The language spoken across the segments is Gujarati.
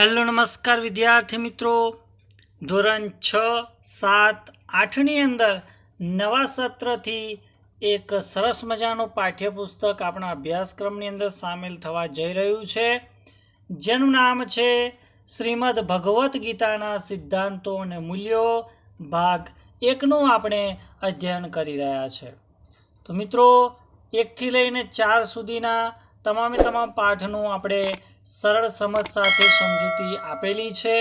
હેલો, નમસ્કાર વિદ્યાર્થી મિત્રો. ધોરણ છ, સાત, આઠની અંદર નવા સત્રથી એક સરસ મજાનું પાઠ્યપુસ્તક આપણા અભ્યાસક્રમની અંદર સામેલ થવા જઈ રહ્યું છે, જેનું નામ છે શ્રીમદ ભગવદ્ ગીતાના સિદ્ધાંતો અને મૂલ્યો, ભાગ એકનું આપણે અધ્યયન કરી રહ્યા છે. તો મિત્રો, એકથી લઈને ચાર સુધીના તમામે તમામ પાઠનું આપણે સરળ સમજ સાથે સમજૂતી આપેલી છે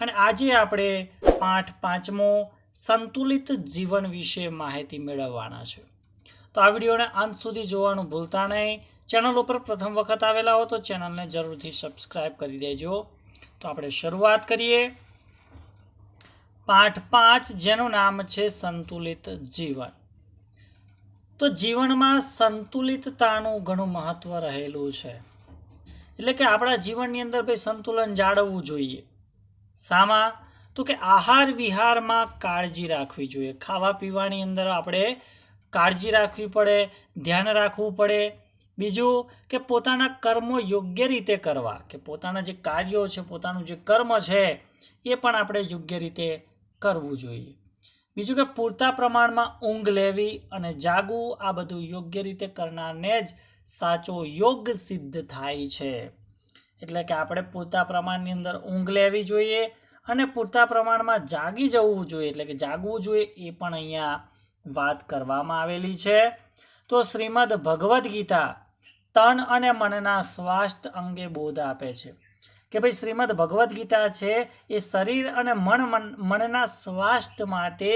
અને આજે આપણે પાઠ પાંચમો સંતુલિત જીવન વિશે માહિતી મેળવવાના છે. તો આ વિડીયોને અંત સુધી જોવાનું ભૂલતા નહીં. ચેનલ ઉપર પ્રથમ વખત આવેલા હો તો ચેનલને જરૂરથી સબસ્ક્રાઈબ કરી દેજો. તો આપણે શરૂઆત કરીએ. પાઠ પાંચ જેનું નામ છે સંતુલિત જીવન. તો જીવનમાં સંતુલિતતાનું ઘણું મહત્વ રહેલું છે. એટલે કે આપણા જીવનની અંદર ભાઈ સંતુલન જાળવવું જોઈએ. શામાં તો કે આહાર વિહારમાં કાળજી રાખવી જોઈએ. ખાવા પીવાની અંદર આપણે કાળજી રાખવી પડે, ધ્યાન રાખવું પડે. બીજું કે પોતાના કર્મો યોગ્ય રીતે કરવા. કે પોતાના જે કાર્યો છે, પોતાનું જે કર્મ છે, એ પણ આપણે યોગ્ય રીતે કરવું જોઈએ. બીજું કે પૂરતા પ્રમાણમાં ઊંઘ લેવી અને જાગવું, આ બધું યોગ્ય રીતે કરનારને જ સાચો યોગ સિદ્ધ થાય છે. એટલે કે આપણે પૂરતા પ્રમાણની અંદર ઊંઘ લેવી જોઈએ અને પૂરતા પ્રમાણમાં જાગી જવું જોઈએ. એટલે કે જાગવું જોઈએ એ પણ અહીંયા વાત કરવામાં આવેલી છે. તો શ્રીમદ ભગવદ્ ગીતા તન અને મનના સ્વાસ્થ્ય અંગે બોધ આપે છે કે ભાઈ શ્રીમદ ભગવદ્ ગીતા છે એ શરીર અને મન મન મનના સ્વાસ્થ્ય માટે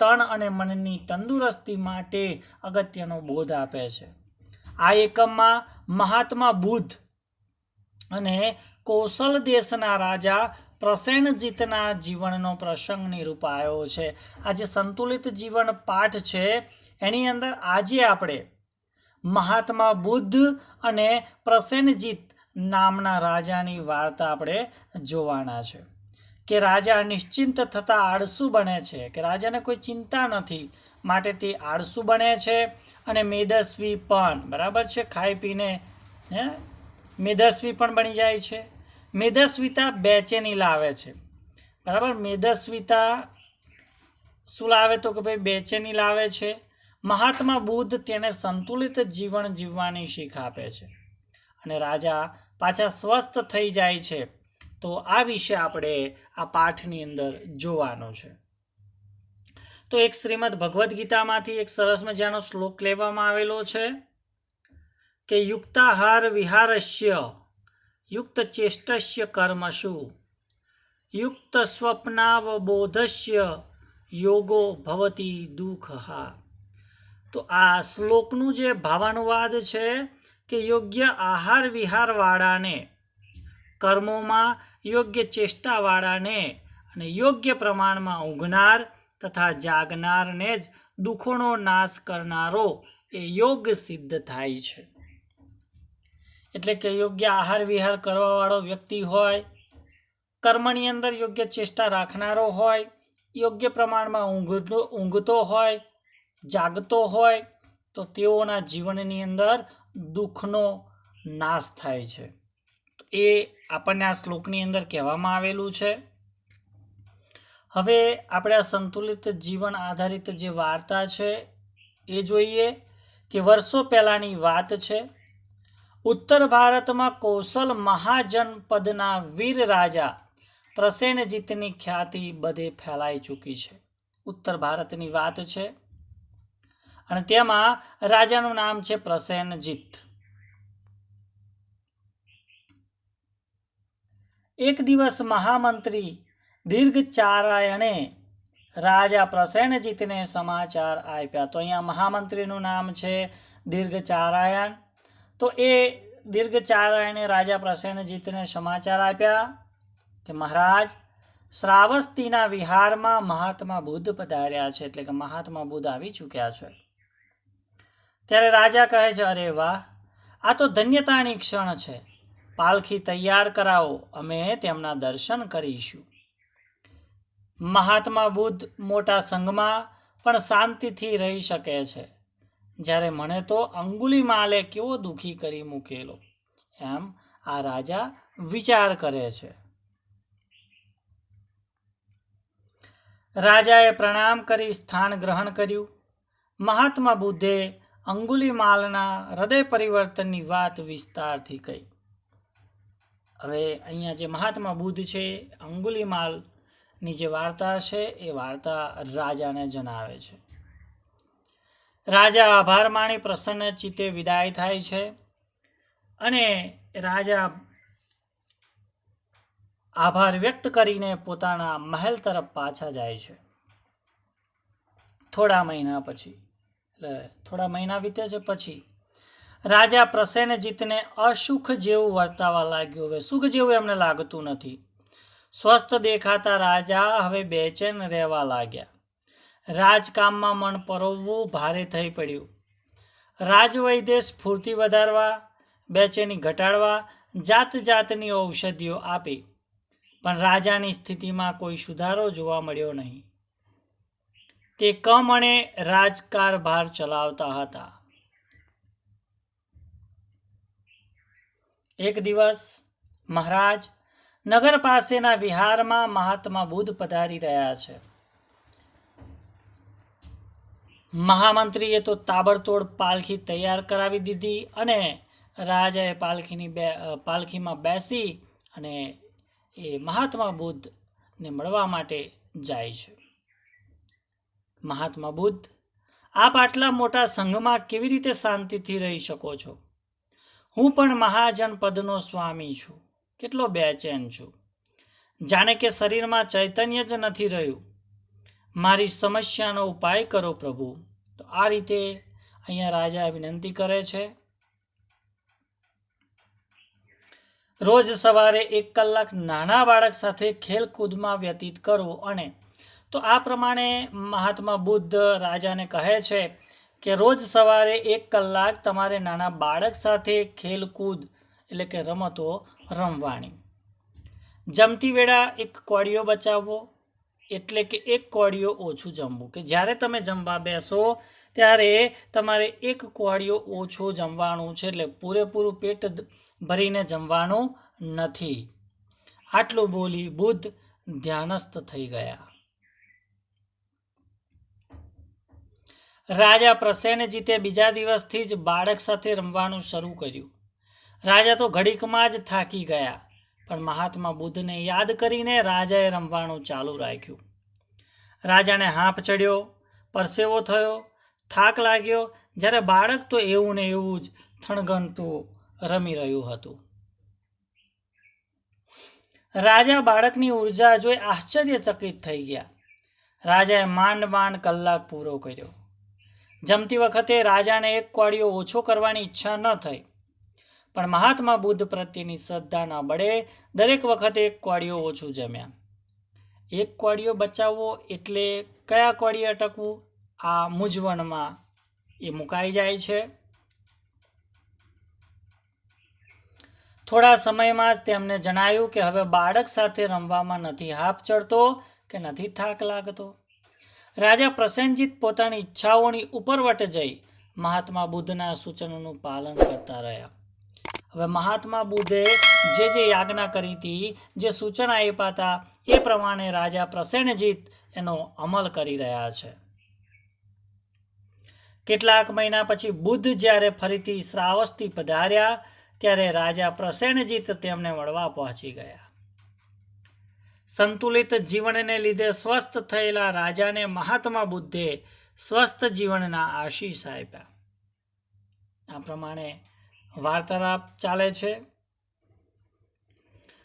તન અને મનની તંદુરસ્તી માટે અગત્યનો બોધ આપે છે. આ એકમમાં મહાત્મા બુદ્ધ અને કૌશલ દેશના રાજા પ્રસેનજીતના જીવનનો પ્રસંગ નિરૂપાયો છે. આ જે સંતુલિત જીવન પાઠ છે, એની અંદર આજે આપણે મહાત્મા બુદ્ધ અને પ્રસેનજીત નામના રાજાની વાર્તા આપણે જોવાના છે. કે રાજા નિશ્ચિંત થતાં આળસુ બને છે, કે રાજાને કોઈ ચિંતા નથી, માટે તે આળસુ બને છે અને મેદસ્વી પણ, બરાબર છે? ખાઈ પીને, હે? મેદસ્વી પણ બની જાય છે. મેદસ્વીતા બેચેની લાવે છે. બરાબર? મેદસ્વીતા શું લાવે તો કે ભાઈ બેચેની લાવે છે? મહાત્મા બુદ્ધ તેને સંતુલિત જીવન જીવવાની શીખ આપે છે. અને રાજા પાછા સ્વસ્થ થઈ જાય છે. તો આ વિશે આપણે આ પાઠની અંદર જોવાનું છે. તો એક શ્રીમદ ભગવદ્ ગીતામાંથી એક સરસ મજાનો શ્લોક લેવામાં આવેલો છે કે યુક્તાહાર વિહારસ્ય, યુક્ત ચેષ્ટસ્ય કર્મશુ યુક્ત સ્વપ્નાવબોધસ્ય યોગો ભવતી દુઃખહા તો આ શ્લોકનું જે ભાવાનુવાદ છે કે યોગ્ય આહાર વિહારવાળાને, કર્મોમાં યોગ્ય ચેષ્ટાવાળાને અને યોગ્ય પ્રમાણમાં ઊંઘનાર તથા જાગનારને જ દુઃખોનો નાશ કરનારો એ યોગ સિદ્ધ થાય છે. એટલે કે યોગ્ય આહાર વિહાર કરવાવાળો વ્યક્તિ હોય, કર્મની અંદર યોગ્ય ચેષ્ટા રાખનારો હોય, યોગ્ય પ્રમાણમાં ઊંઘતો ઊંઘતો હોય, જાગતો હોય, તો તેઓના જીવનની અંદર દુઃખનો નાશ થાય છે. એ આપણને આ શ્લોકની અંદર કહેવામાં આવેલું છે. હવે આપણે આ સંતુલિત જીવન આધારિત જે વાર્તા છે, એ જોઈએ કે વર્ષો પહેલાંની વાત છે. ઉત્તર ભારતમાં કૌશલ મહાજનપદના વીર રાજા પ્રસેનજીતની ખ્યાતિ બધે ફેલાઈ ચૂકી છે. ઉત્તર ભારતની વાત છે. અને તેમાં રાજાનું નામ છે પ્રસેનજીત. એક દિવસ મહામંત્રી દીર્ઘચારાયણે રાજા પ્રસેનજીતને સમાચાર આપ્યા. તો અહીંયા મહામંત્રીનું નામ છે દીર્ઘચારાયણ. તો એ દીર્ઘચારાયણે રાજા પ્રસેનજીતને સમાચાર આપ્યા કે મહારાજ, શ્રાવસ્તીના વિહારમાં મહાત્મા બુદ્ધ પધાર્યા છે, એટલે કે મહાત્મા બુદ્ધ આવી ચૂક્યા છે. ત્યારે રાજા કહે છે, અરે વાહ, આ તો ધન્યતાની ક્ષણ છે. પાલખી તૈયાર કરાવો, અમે તેમના દર્શન કરીશું. મહાત્મા બુદ્ધ મોટા સંઘમાં પણ શાંતિથી રહી શકે છે. જ્યારે મને તો અંગુલી માલે કેવો દુઃખી કરી મૂકેલો. એમ આ રાજા વિચાર કરે છે. રાજાએ પ્રણામ કરી સ્થાન ગ્રહણ કર્યું. મહાત્મા બુદ્ધે અંગુલી માલના હૃદય પરિવર્તનની વાત વિસ્તારથી કહી. હવે અહીંયા જે મહાત્મા બુદ્ધ છે, અંગુલી માલ અંગુલીમાલની જે વાર્તા છે, એ વાર્તા રાજાને જણાવે છે. રાજા આભાર માણી પ્રસન્ન ચિત્તે વિદાય થાય છે અને રાજા આભાર વ્યક્ત કરીને પોતાના મહેલ તરફ પાછા જાય છે. થોડા મહિના પછી, એટલે થોડા મહિના વીતે છે પછી, રાજા પ્રસેનજીતને અસુખ જેવું વર્તાવા લાગ્યું. હવે સુખ જેવું એમને લાગતું નથી. સ્વસ્થ દેખાતા રાજા હવે બેચેન રહેવા લાગ્યા. રાજકામમાં મન પરોવવું ભારે થઈ પડ્યું. રાજવૈદ્ય સ્ફૂર્તિ વધારવા, બેચેની ઘટાડવા જાત જાતની ઔષધિઓ આપી, પણ રાજાની સ્થિતિમાં કોઈ સુધારો જોવા મળ્યો નહીં. તે કમણે રાજકારભાર ચલાવતા હતા. એક દિવસ મહારાજ નગર પાસેના વિહારમાં મહાત્મા બુદ્ધ પધારી રહ્યા છે. મહામંત્રીએ તો તાબડતોડ પાલખી તૈયાર કરાવી દીધી અને રાજાએ પાલખીની બે પાલખીમાં બેસી અને એ મહાત્મા બુદ્ધને મળવા માટે જાય છે. મહાત્મા બુદ્ધ, આપ આટલા મોટા સંઘમાં કેવી રીતે શાંતિથી રહી શકો છો? હું પણ મહાજન પદનો સ્વામી છું. કેટલો બેચેન છું? જાણે કે શરીરમાં ચૈતન્ય જ નથી રહ્યું. મારી સમસ્યાનો ઉપાય કરો પ્રભુ. તો આ રીતે અહીંયા રાજા વિનંતી કરે છે. રોજ સવારે એક કલાક નાના બાળક સાથે ખેલકૂદમાં વ્યતીત કરવો અને તો આ પ્રમાણે મહાત્મા બુદ્ધ રાજાને કહે છે કે રોજ સવારે એક કલાક તમારે નાના બાળક સાથે ખેલકૂદ એટલે કે રમતો રમવાની જમતી વેળા એક કોળીઓ બચાવવો એટલે કે એક કોળીઓ ઓછું જમવું. કે જ્યારે તમે જમવા બેસો, ત્યારે તમારે એક કોળીઓ ઓછું જમવાનું છે એટલે પૂરેપૂરું પેટ ભરીને જમવાનું નથી. આટલું બોલી બુદ્ધ ધ્યાનસ્થ થઈ ગયા. રાજા પ્રસેનજીતે બીજા દિવસથી જ બાળક સાથે રમવાનું શરૂ કર્યું. રાજા તો ઘડીકમાં જ થાકી ગયા, પણ મહાત્મા બુદ્ધને યાદ કરીને રાજાએ રમવાનું ચાલુ રાખ્યું. રાજાને હાંફ ચડ્યો, પરસેવો થયો, થાક લાગ્યો, જ્યારે બાળક તો એવું ને એવું જ થણગણતું રમી રહ્યું હતું. રાજા બાળકની ઊર્જા જોઈ આશ્ચર્યચકિત થઈ ગયા. રાજાએ માંડ માંડ કલાક પૂરો કર્યો. જમતી વખતે રાજાને એક કોળીઓ ઓછો કરવાની ઈચ્છા ન થઈ. પણ મહાત્મા બુદ્ધ પ્રત્યેની શ્રદ્ધાના બળે દરેક વખતે એક કોળીઓ ઓછું જમ્યા. એક કોળીઓ બચાવવો એટલે કયા કોળીએ અટકવું? આ મૂંઝવણમાં એ મુકાઈ જાય છે. થોડા સમયમાં જ તેમને જણાયું કે હવે બાળક સાથે રમવામાં નથી હાફ ચડતો કે નથી થાક લાગતો. રાજા પ્રસન્નજીત પોતાની ઈચ્છાઓની ઉપરવટ જઈ મહાત્મા બુદ્ધના સૂચનોનું પાલન કરતા રહ્યા. હવે મહાત્મા બુદ્ધે જે જે યાજ્ઞા કરી હતી, જે સૂચના આપ્યા હતા, એ પ્રમાણે રાજા પ્રસેનજીત એનો અમલ કરી રહ્યા છે. કેટલાક મહિના પછી બુદ્ધ જ્યારે ફરીથી શ્રાવસ્તી પધાર્યા, ત્યારે રાજા પ્રસેનજીત તેમને મળવા પહોંચી ગયા. સંતુલિત જીવનને લીધે સ્વસ્થ થયેલા રાજાને મહાત્મા બુદ્ધે સ્વસ્થ જીવનના આશીષ આપ્યા. આ પ્રમાણે વાર્તાલાપ ચાલે છે.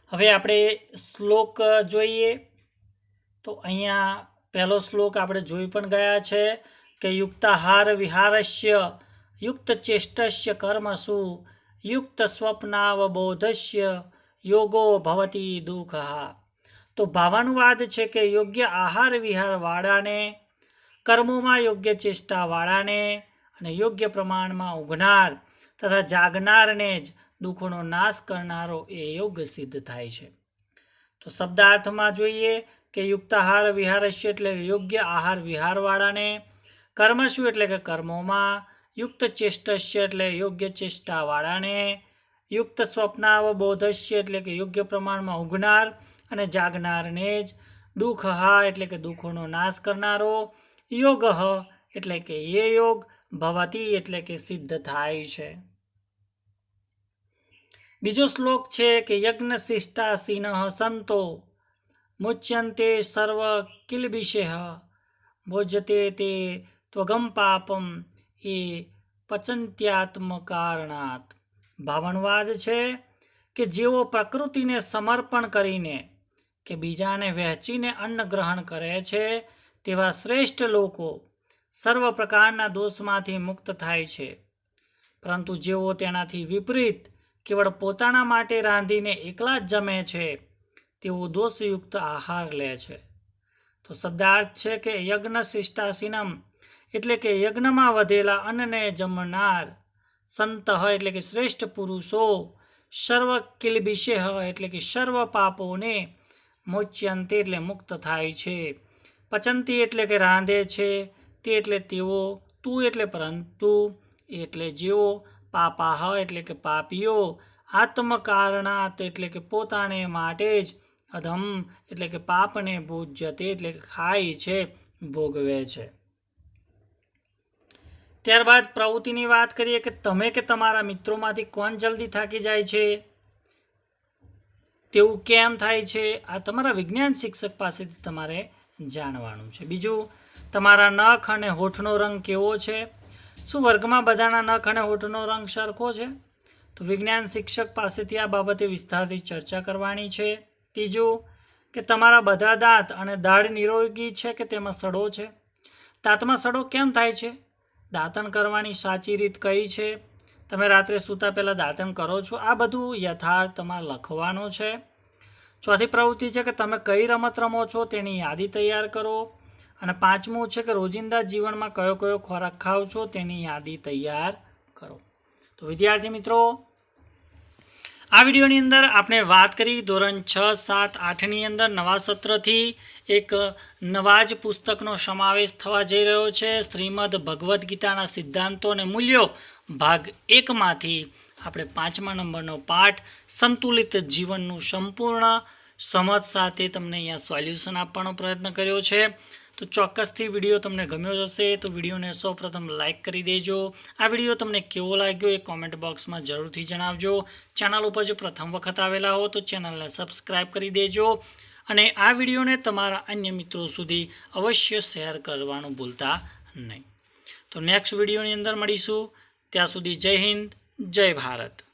હવે આપણે શ્લોક જોઈએ. તો અહીંયા પહેલો શ્લોક આપણે જોઈ પણ ગયા છે કે યુક્તાહાર વિહારસ્ય, યુક્ત ચેષ્ટસ્ય કર્મસુ, યુક્ત સ્વપ્નાવબોધસ્ય યોગો ભવતી દુઃખા. તો ભાવાનુવાદ છે કે યોગ્ય આહાર વિહારવાળાને, કર્મોમાં યોગ્ય ચેષ્ટાવાળાને અને યોગ્ય પ્રમાણમાં ઊંઘનાર તથા જાગનારને જ દુઃખોનો નાશ કરનારો એ યોગ સિદ્ધ થાય છે. તો શબ્દાર્થમાં જોઈએ કે યુક્ત આહાર વિહારસ્ય એટલે યોગ્ય આહાર વિહારવાળાને કર્મ શું એટલે કે કર્મોમાં, યુક્ત ચેષ્ટસ્ય એટલે યોગ્ય ચેષ્ટાવાળાને, યુક્ત સ્વપ્નાવબોધસ્ય એટલે કે યોગ્ય પ્રમાણમાં ઉગનાર અને જાગનારને જ દુઃખ હા એટલે કે દુઃખોનો નાશ કરનારો યોગ એટલે કે એ યોગ ભવતી એટલે કે સિદ્ધ થાય છે. બીજો શ્લોક છે કે યજ્ઞ શિષ્ટાસીન સંતો મુચ્યંતે સર્વ કિલબિષેહ, ભોજતે તે ત્વગમ પાપમ એ પચંત્યાત્મ કારણાત ભાવનવાદ છે કે જેઓ પ્રકૃતિને સમર્પણ કરીને કે બીજાને વહેંચીને અન્ન ગ્રહણ કરે છે તેવા શ્રેષ્ઠ લોકો સર્વ પ્રકારના દોષમાંથી મુક્ત થાય છે. પરંતુ જેઓ તેનાથી વિપરીત કેવળ પોતાના માટે રાંધીને એકલા જ જમે છે, તેઓ દોષયુક્ત આહાર લે છે. તો શબ્દાર્થ છે કે યજ્ઞ શિષ્ટાસીનમ એટલે કે યજ્ઞમાં વધેલા અન્નને જમનાર સંત એટલે કે શ્રેષ્ઠ પુરુષો સર્વ કિલબિષે એટલે કે સર્વ પાપોને મોચ્યંતે એટલે મુક્ત થાય છે. પચંતી એટલે કે રાંધે છે તે એટલે તેઓ, તું એટલે પરંતુ, એટલે જેઓ પાપાહ એટલે કે પાપીઓ, આત્મકારણાત એટલે કે પોતાને માટે જ અધમ એટલે કે પાપને ભૂજ્યતે એટલે કે ખાય છે, ભોગવે છે. ત્યારબાદ પ્રવૃત્તિની વાત કરીએ કે તમે કે તમારા મિત્રોમાંથી કોણ જલ્દી થાકી જાય છે? તેવું કેમ થાય છે? આ તમારા વિજ્ઞાન શિક્ષક પાસેથી તમારે જાણવાનું છે. બીજું તમારા નખ અને હોઠનો રંગ કેવો છે? શું વર્ગમાં બધાના નખ અને હોઠનો રંગ સરખો છે? તો વિજ્ઞાન શિક્ષક પાસેથી આ બાબતે વિસ્તારથી ચર્ચા કરવાની છે. ત્રીજું, કે તમારા બધા દાંત અને દાઢ નિરોગી છે કે તેમાં સડો છે? દાંતમાં સડો કેમ થાય છે? દાંતણ કરવાની સાચી રીત કઈ છે? તમે રાત્રે સૂતા પહેલાં દાંતણ કરો છો? આ બધું યથાર્થ તમારે લખવાનું છે. ચોથી પ્રવૃત્તિ છે કે તમે કઈ રમત રમો છો તેની યાદી તૈયાર કરો. અને પાંચમું છે કે રોજિંદા જીવનમાં કયો કયો ખોરાક ખાવ છો તેની યાદી તૈયાર કરો. તો વિદ્યાર્થી મિત્રો, આ વિડીયોની અંદર આપણે વાત કરી ધોરણ છ, સાત, આઠની અંદર નવા સત્રથી એક નવા જ પુસ્તકનો સમાવેશ થવા જઈ રહ્યો છે. શ્રીમદ ભગવદ્ ગીતાના સિદ્ધાંતો અને મૂલ્યો, ભાગ એકમાંથી આપણે પાંચમા નંબરનો પાઠ, સંતુલિત જીવનનું સંપૂર્ણ સમજ સાથે તમને અહીંયા સોલ્યુશન આપવાનો પ્રયત્ન કર્યો છે. તો ચોક્કસથી વીડિયો તમને ગમ્યો હશે, તો વિડીયોને સૌપ્રથમ લાઇક કરી દેજો. આ વીડિયો તમને કેવો લાગ્યો એ કોમેન્ટ બોક્સમાં જરૂરથી જણાવજો. ચેનલ ઉપર જો પ્રથમ વખત આવેલા હો તો ચેનલને સબસ્ક્રાઈબ કરી દેજો. અને આ વિડીયોને તમારા અન્ય મિત્રો સુધી અવશ્ય શેર કરવાનું ભૂલતા નહીં. તો નેક્સ્ટ વિડીયોની અંદર મળીશું. ત્યાં સુધી જય હિન્દ, જય ભારત.